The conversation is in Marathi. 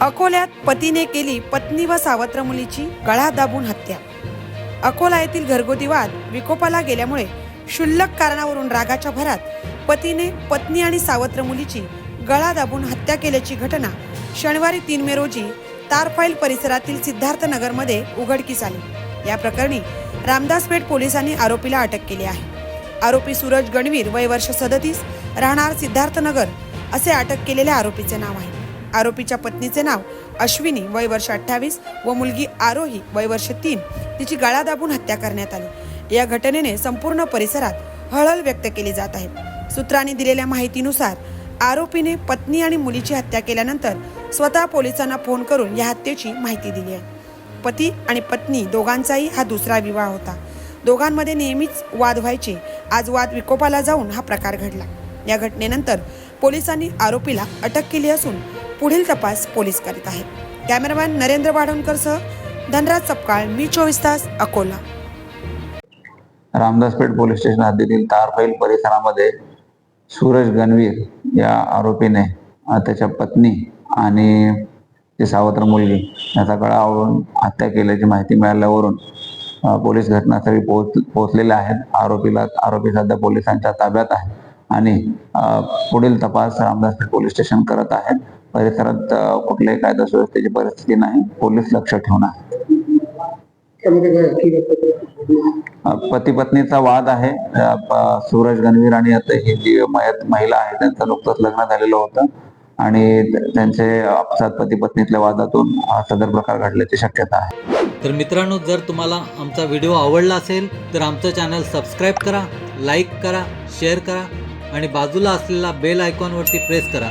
अकोल्यात पतीने केली पत्नी व सावत्र मुलीची गळा दाबून हत्या. अकोला येथील घरगुती वाद विकोपाला गेल्यामुळे क्षुल्लक कारणावरून रागाच्या भरात पतीने पत्नी आणि सावत्र मुलीची गळा दाबून हत्या केल्याची घटना शनिवारी तीन मे रोजी तारफाईल परिसरातील सिद्धार्थ नगरमध्ये उघडकीस आली. या प्रकरणी रामदासपेठ पोलिसांनी आरोपीला अटक केली आहे. आरोपी सूरज गणवीर वय वर्ष सदतीस राहणार सिद्धार्थनगर असे अटक केलेल्या आरोपीचे नाव आहे. आरोपीच्या पत्नीचे नाव अश्विनी वय वर्ष अठ्ठावीस व मुलगी आरोही वय वर्ष तीन. तिची गळा दाबून हत्या करण्यात आली. या घटनेने संपूर्ण परिसरात हळहळ व्यक्त केली जात आहे. सूत्रांनी दिलेल्या माहितीनुसार आरोपीने पत्नी आणि मुलीची हत्या केल्यानंतर स्वतः पोलिसांना फोन करून या हत्येची माहिती दिली आहे. पती आणि पत्नी दोघांचाही हा दुसरा विवाह होता. दोघांमध्ये नेहमीच वाद व्हायचे. आज वाद विकोपाला जाऊन हा प्रकार घडला. या घटनेनंतर पोलिसांनी आरोपीला अटक केली असून पुढील तपास पोलीस करीत आहेत. कॅमेरामॅन नरेंद्र वाढवणकरसह धनराज सपकाळ मी चोवीस तास अकोला. रामदासपेठ पोलीस स्टेशन हद्दीतील तारफैल परिसरामध्ये सूरज गणवीर या आरोपीने त्याच्या पत्नी आणि ती सावत्र मुलगी याचा गळा आवळून हत्या केल्याची माहिती मिळाल्यावरून पोलीस घटनास्थळी पोहोच पोहोचलेले आहेत. आरोपीला आरोपी सध्या पोलिसांच्या ताब्यात आहे आणि पुढील तपास रामदासपेठ पोलीस स्टेशन करत आहेत. म्हणजे परिसरात अ, कुठल्याही कायदा सुव्यवस्थेची परिस्थिती नाही. पोलीस लक्ष ठेवून आहे पती पत्नीचा वाद आहे. सूरज गणवीर आणि आता ही जी मयत महिला आहे त्यांचं नुकतंच लग्न झालेलं होतं. आणि त्यांचे आपसात पती पत्नीतल्या वादातून हा सदर प्रकार घडल्याची शक्यता आहे. तर मित्रांनो जर तुम्हाला आमचा व्हिडिओ आवडला असेल तर आमचं चॅनल सबस्क्राईब करा लाईक करा शेअर करा आणि बाजूला असलेला बेल आयकॉनवरती प्रेस करा.